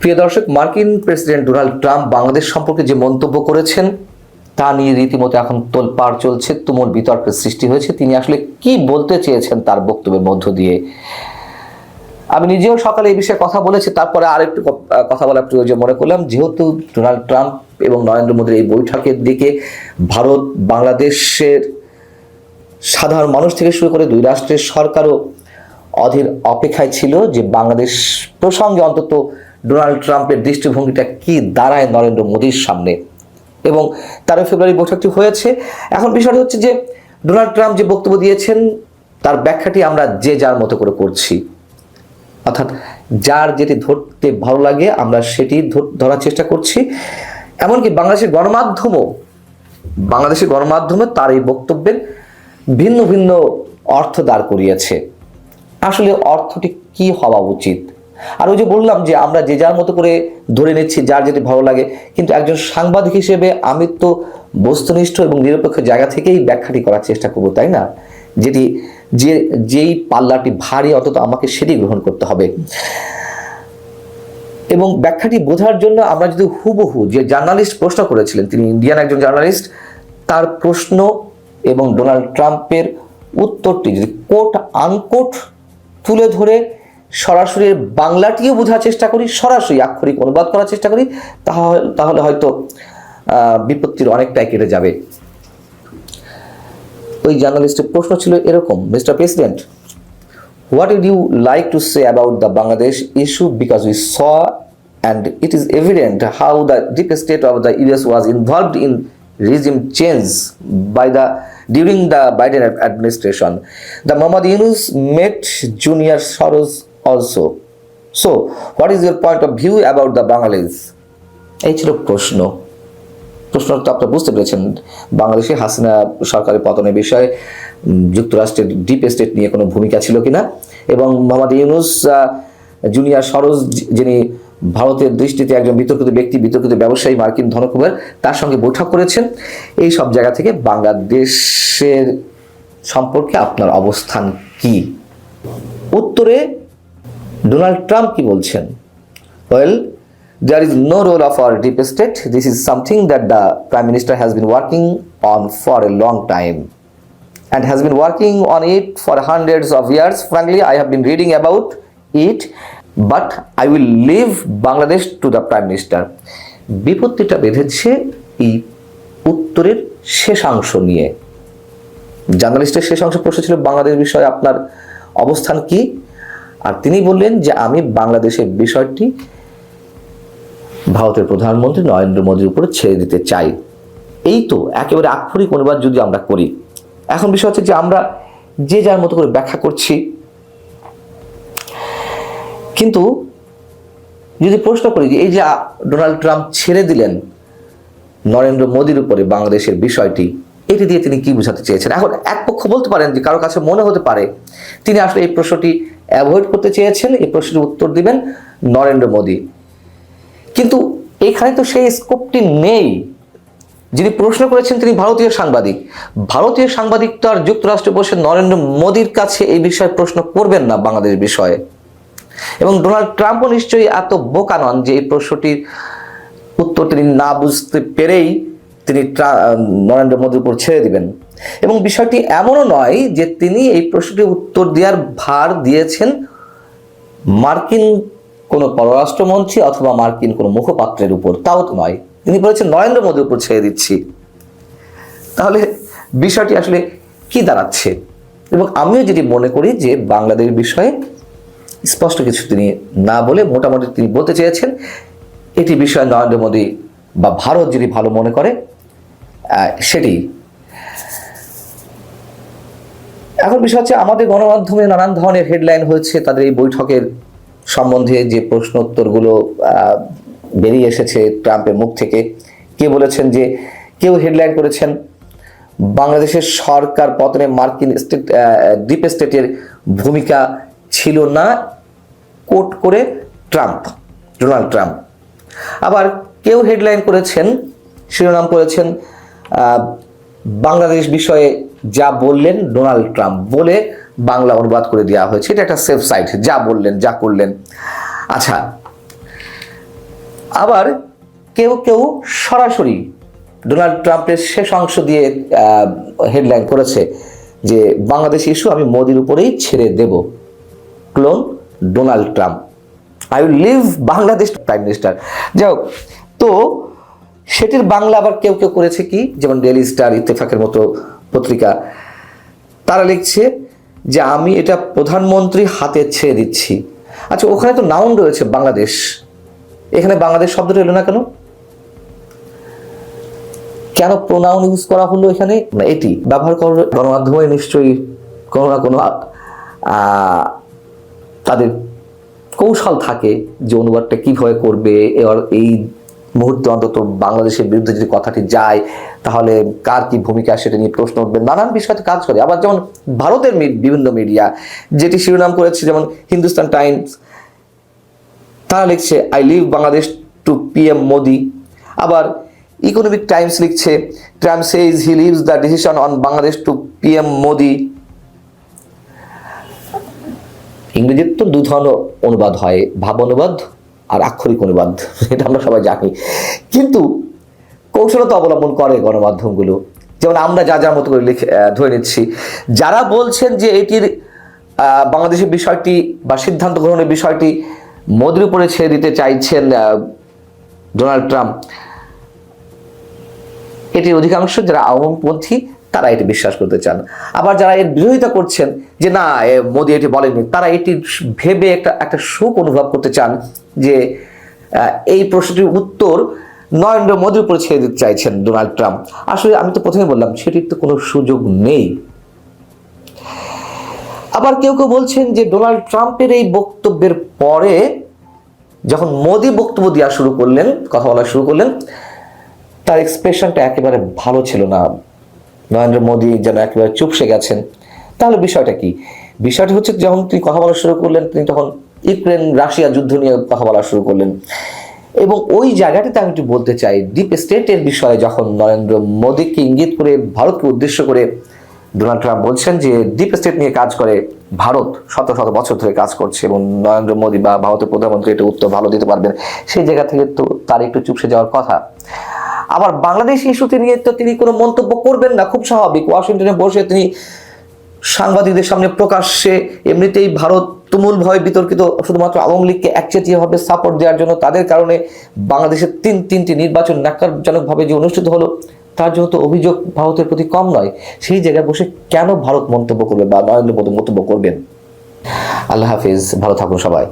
প্রিয় দর্শক, মার্কিন প্রেসিডেন্ট ডোনাল্ড ট্রাম্প বাংলাদেশ সম্পর্কে যে মন্তব্য করেছেন, তা নিয়ে রীতিমতো এখন তোলপাড় চলছে, তুমুল বিতর্কের সৃষ্টি হয়েছে। তিনি আসলে কি বলতে চেয়েছেন তার বক্তব্যের মধ্য দিয়ে? আমি নিজেও সকালে এই বিষয়ে কথা বলেছি, তারপরে আরেকটু কথা বলার প্রয়োজন মনে করলাম। যেহেতু ডোনাল্ড ট্রাম্প এবং নরেন্দ্র মোদীর এই বৈঠকের দিকে ভারত, বাংলাদেশের সাধারণ মানুষ থেকে শুরু করে দুই রাষ্ট্রের সরকারও অধীর অপেক্ষায় ছিল যে বাংলাদেশ প্রসঙ্গে অন্তত ডোনাল্ড ট্রাম্পের দৃষ্টিভঙ্গিটা কি দাঁড়ায় নরেন্দ্র মোদীর সামনে? এবং তেরোই ফেব্রুয়ারি বৈঠকটি হয়েছে। এখন বিষয়টা হচ্ছে যে, ডোনাল্ড ট্রাম্প যে বক্তব্য দিয়েছেন, তার ব্যাখ্যাটি আমরা যে যার মতো করে করছি। অর্থাৎ যার যেটি ধরতে ভালো লাগে, আমরা সেটি ধর- ধরার চেষ্টা করছি। এমনকি বাংলাদেশের গণমাধ্যমও, বাংলাদেশের গণমাধ্যমে তার এই বক্তব্যের ভিন্ন ভিন্ন অর্থ দাঁড় করিয়েছে। আসলে অর্থটি কি হওয়া উচিত? আর ওই যে বললাম যে আমরা যে যার মতো করে ধরে নিচ্ছি, যার যেটি ভালো লাগে, কিন্তু একজন সাংবাদিক হিসেবে আমি তো বস্তুনিষ্ঠ এবং নিরপেক্ষ জায়গা থেকেই ব্যাখ্যাটি করার চেষ্টা করব, তাই না? যেটি যে, যেই পাল্লাটি ভারী, অন্তত আমাকে সেটি গ্রহণ করতে হবে। এবং ব্যাখ্যাটি বোঝার জন্য আমরা যদি হুবহু যে জার্নালিস্ট প্রশ্ন করেছিলেন, তিনি ইন্ডিয়ান একজন জার্নালিস্ট, তার প্রশ্ন এবং ডোনাল্ড ট্রাম্পের উত্তরটি যদি কোট আনকোট তুলে ধরে সরাসরি বাংলাটিও বোঝার চেষ্টা করি, সরাসরি আক্ষরিক অনুবাদ করার চেষ্টা করি, তাহলে তাহলে হয়তো বিপত্তির অনেকটাই কেটে যাবে। ওই জার্নালিস্টের প্রশ্ন ছিল এরকম mister president what you like to say about the Bangladesh issue because we saw and it is evident how the deep state of the US was involved in regime change by the during the Biden administration the Mohammad Yunus met junior Soros also. So, what is your point of view about the Bangladesh? এই ছিল প্রশ্ন। প্রশ্নটা তো আপনারা বুঝতে পেরেছেন। বাংলাদেশে হাসিনা সরকারের পতনের বিষয়ে যুক্তরাষ্ট্রের ডিপ স্টেট নিয়ে কোনো ভূমিকা ছিল কিনা? এবং মোহাম্মদ ইউনুস জুনিয়র সরোজ যিনি ভারতের দৃষ্টিতে একজন বিতর্কিত ব্যক্তি বিতর্কিত ব্যবসায়ী মার্কিন ধনকুমার তার সঙ্গে বৈঠক করেছেন। এই সব জায়গা থেকে বাংলাদেশের সম্পর্কে আপনার অবস্থান কি? উত্তরে ডোনাল্ড ট্রাম্প কি বলছেন? Well there is no role of our deep state this is something that the prime minister has been working on for a long time and has been working on it for hundreds of years frankly I have been reading about it but I will leave Bangladesh to the prime minister বিপত্তিটা বেঁধেছে এই উত্তরের শেষাংশ নিয়ে। জার্নালিস্টের শেষাংশ প্রশ্ন ছিল, বাংলাদেশ বিষয়ে আপনার অবস্থান কী? আর তিনি বললেন যে আমি বাংলাদেশের বিষয়টি ভারতের প্রধানমন্ত্রী নরেন্দ্র মোদীর উপরে ছেড়ে দিতে চাই। এই তো, একেবারে আক্ষরিক অনুবাদ যদি আমরা করি। এখন বিষয় হচ্ছে যে আমরা যে যার মতো করে ব্যাখ্যা করছি। কিন্তু যদি প্রশ্ন করি যে এই যে ডোনাল্ড ট্রাম্প ছেড়ে দিলেন নরেন্দ্র মোদীর উপরে বাংলাদেশের বিষয়টি, এটি দিয়ে তিনি কি বোঝাতে চেয়েছেন? এখন এক পক্ষ বলতে পারেন যে কারও কাছে মনে হতে পারে, তিনি আসলে এই প্রশ্নটি অ্যাভয়েড করতে চেয়েছেন, এই প্রশ্নের উত্তর দিবেন নরেন্দ্র মোদী। কিন্তু এখানে তো সেই স্কোপটি নেই। যিনি প্রশ্ন করেছেন, তিনি ভারতীয় সাংবাদিক। ভারতীয় সাংবাদিক তো আর যুক্তরাষ্ট্রে বসে নরেন্দ্র মোদীর কাছে এই বিষয়ে প্রশ্ন করবেন না বাংলাদেশ বিষয়ে। এবং ডোনাল্ড ট্রাম্পও নিশ্চয়ই এত বোকা নন যে এই প্রশ্নটির উত্তর তিনি না বুঝতে পেরেই তিনি নরেন্দ্র মোদীর উপর ছেড়ে দিবেন। এবং বিষয়টি এমনও নয় যে তিনি এই প্রশ্নটির উত্তর দেওয়ার ভার দিয়েছেন মার্কিন কোনো পররাষ্ট্রমন্ত্রী অথবা মার্কিন কোনো মুখপাত্রের উপর। তাও তো নয়। তিনি বলেছেন, নরেন্দ্র মোদীর উপর ছেড়ে দিচ্ছি। তাহলে বিষয়টি আসলে কি দাঁড়াচ্ছে? এবং আমিও যেটি মনে করি যে বাংলাদেশ বিষয়ে স্পষ্ট কিছু তিনি না বলে মোটামুটি তিনি বলতে চেয়েছেন, এটি বিষয়ে নরেন্দ্র মোদী বা ভারত যদি ভালো মনে করে সেটি এখন বিষয় হচ্ছে আমাদের গণমাধ্যমে নানান ধরনের হেডলাইন হয়েছে, তাদের এই বৈঠকের সম্বন্ধে যে প্রশ্ন উত্তরগুলো বেরিয়ে এসেছে ট্রাম্পের মুখ থেকে। কে বলেছেন যে, কেউ হেডলাইন করেছেন, বাংলাদেশের সরকার পতনে মার্কিন স্টেট ডিপ স্টেটের ভূমিকা ছিল না, কোট করে ট্রাম্প, ডোনাল্ড ট্রাম্প। আবার কেউ হেডলাইন করেছেন, শিরোনাম করেছেন বাংলাদেশ বিষয়ে যা বললেন ডোনাল্ড ট্রাম্প বলে বাংলা অনুবাদ করে দেওয়া হয়েছে। এটা একটা সেফ সাইট যা বললেন, যা করলেন। আচ্ছা আবার কেউ কেউ সরাসরি ডোনাল্ড ট্রাম্পের শেষ অংশ দিয়ে হেডলাইন করেছে যে, বাংলাদেশ ইস্যু আমি মোদির উপরেই ছেড়ে দেব। Clone Donald Trump. I will leave Bangladesh prime minister যাই হোক, তো সেটির বাংলা আবার কেউ কেউ করেছে কি? যেমন ডেলি স্টার ইত্তেফাকের মতো পত্রিকা। তারা লিখছে যে আমি এটা প্রধানমন্ত্রী হাতে ছেড়ে দিচ্ছি। আচ্ছা ওখানে তো নাউন রয়েছে বাংলাদেশ। এখানে বাংলাদেশ শব্দটা এলো না কেন? কেন প্রোনাউন ইউজ করা হলো এখানে? এটি ব্যবহার করার গণমাধ্যমে নিশ্চয়ই কোনো না কোনো তাদের কৌশল থাকে যে অনুবাদটা কীভাবে করবে, এবার এই মুহূর্তে অন্তত বাংলাদেশের বিরুদ্ধে যদি কথাটি যায়, তাহলে কার কি ভূমিকা সেটা নিয়ে প্রশ্ন উঠবে? নানান বিষয়তে কাজ করে। আবার যেমন ভারতের বিভিন্ন মিডিয়া যেটি শিরোনাম করেছে, যেমন হিন্দুস্তান টাইমস, তারা লিখছে I leave Bangladesh to PM Modi আবার ইকোনমিক টাইমস লিখছে Trump says he leaves the decision on Bangladesh to PM Modi ইংরেজির তো দু ধরনের অনুবাদ হয়। ভাব অনুবাদ আর আক্ষরিক অনুবাদ। এটা আমরা সবাই জানি। কিন্তু কৌশলতা অবলম্বন করে গণমাধ্যমগুলো। যেমন আমরা যা যার মতো করে লিখে ধরে নিচ্ছি। যারা বলছেন যে এটির বাংলাদেশের বিষয়টি বা সিদ্ধান্ত গ্রহণের বিষয়টি মোদির উপরে ছেড়ে দিতে চাইছেন ডোনাল্ড ট্রাম্প, এটির অধিকাংশ যারা আওয়ামপন্থী তারা এটি বিশ্বাস করতে চান। আবার যারা এর বিরোধিতা করছেন যে না মোদি এটি বলেনি তারা এটি ভেবে একটা একটা সুখ অনুভব করতে চান যে এই প্রশ্নটির উত্তর নরেন্দ্র মোদীর উপরে ছেড়ে দিতে চাইছেন ডোনাল্ড ট্রাম্প। আসলে আমি তো প্রথমে বললাম, সেটির তো কোনো সুযোগ নেই। আবার কেউ কেউ বলছেন যে ডোনাল্ড ট্রাম্পের এই বক্তব্যের পরে যখন মোদি বক্তব্য দেওয়া শুরু করলেন, কথা বলা শুরু করলেন, তার এক্সপ্রেশনটা একেবারে ভালো ছিল না। নরেন্দ্র মোদী যেন একেবারে চুপসে গেছেন, তাহলে বিষয়টা কি? বিষয়টা হচ্ছে যখন তিনি কথা বলা শুরু করলেন, তিনি তখন ইউক্রেন রাশিয়া যুদ্ধ নিয়ে কথা বলা শুরু করলেন। এবং ওই জায়গাটিতে আমি একটু বলতে চাই, ডিপ স্টেটের বিষয়ে যখন নরেন্দ্র মোদীকে ইঙ্গিত করে, ভারতকে উদ্দেশ্য করে ডোনাল্ড ট্রাম্প বলছেন যে, ডিপ স্টেট নিয়ে কাজ করে, ভারত শত শত বছর ধরে কাজ করছে এবং নরেন্দ্র মোদী বা ভারতের প্রধানমন্ত্রী এটা উত্তর ভালো দিতে পারবেন, সেই জায়গা থেকে তো তার একটু চুপসে যাওয়ার কথা। আবার বাংলাদেশ ইস্যুতে নিয়ে তো তিনি কোনো মন্তব্য করবেন না, খুব স্বাভাবিক। ওয়াশিংটনে বসে তিনি সাংবাদিকদের সামনে প্রকাশ্যে এমনিতেই ভারত তুমুলভাবে বিতর্কিত, শুধুমাত্র আওয়ামী লীগকে একচেটিয়াভাবে সাপোর্ট দেওয়ার জন্য তাদের কারণে বাংলাদেশের তিন তিনটি নির্বাচন ন্যাক্কারজনকভাবে যে অনুষ্ঠিত হলো, তার জন্য তো অভিযোগ ভারতের প্রতি কম নয়, সেই জায়গায় বসে কেন ভারত মন্তব্য করবে বা নরেন্দ্র মোদী মন্তব্য করবেন? আল্লাহ হাফিজ, ভালো থাকুন সবাই।